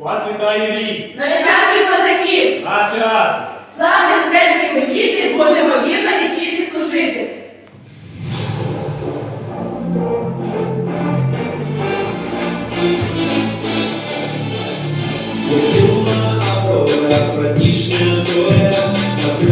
Вас вітає рік! Нащадки козаків, Наш час! славних предків ми діти, будемо вірно вітчизні служити. Зухила аврора, пранішня зоря, на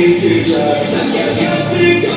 я ти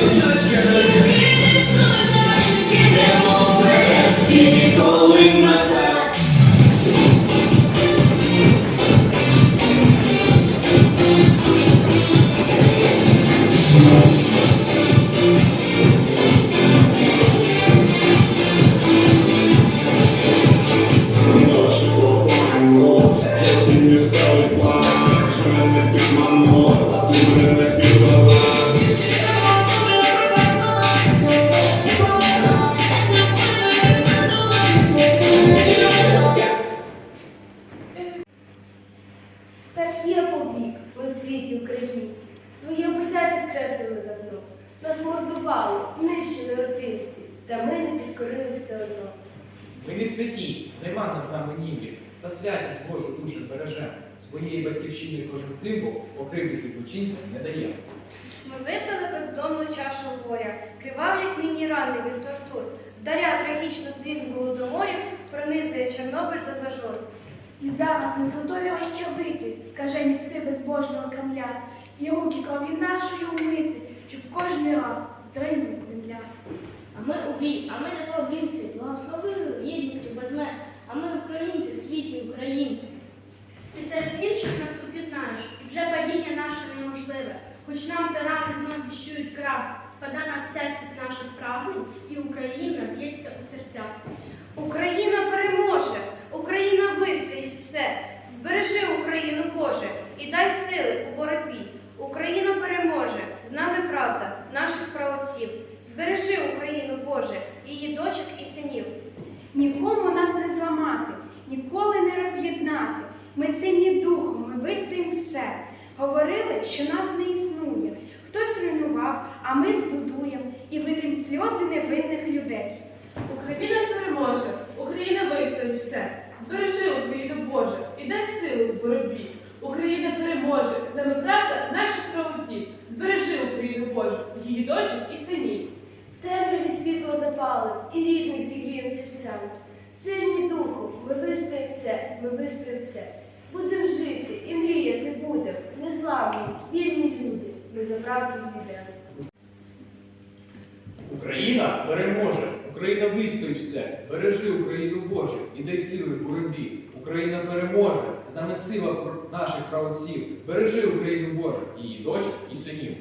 Так є повік у світі українці. Свої обіця підкреслили давно. Нас мордували, нищили ординці, та ми не підкорилися одно. Ми не святі, нема над нами німів, та святість Божу дуже бережемо. Своєї батьківщини кожен символ покривдити злочинцям не дає. Ми випили бездонну чашу горя, кривавлять нині рани від тортур, даря трагічно дзвін голодоморів, пронизує Чорнобиль до зажор. І зараз не готові ощавити, скажені пси безбожного Кремля, і руки крові нашої умити, щоб кожний раз здригнуть земля. А ми у бій, а ми не поодинці, благословили єдністю без меж, а ми українці в світі українці. Ти серед інших нас упізнаєш, і вже падіння наше неможливе. Хоч нам тирани знов віщують крах, спада на всесвіт наших прагнень, і Україна б'ється у серцях. Україна переможе, Україна вистоїть все. Збережи Україну, Боже, і дай сили у боротьбі. Україна переможе, з нами правда, наших правоців. Збережи Україну, Боже, її дочок і синів. Нікому нас не зламати, ніколи не роз'єднати. Ми сильні духом, ми вистоїмо все. Говорили, що нас не існує. Хтось руйнував, а ми збудуємо і витрим сльози невинних людей. Україна переможе, Україна вистоїть все. Збережи Україну Боже і дай сили в боротьбі. Україна переможе, з нами правда наших правоців. Збережи Україну Боже, її дочок і синів. В темряві світло запали, і рідних зігрієм серцями. Сильні духом, ми вистоїмо все, ми вистоїмо все. Будем жити і мріяти будем, незламні, вільні люди, ми за правду йдемо. Україна переможе, Україна вистоїть все, бережи Україну Боже, ідай сили в боротьбі. Україна переможе, з нами сила наших правоців. Бережи Україну Боже, її дочь і синів.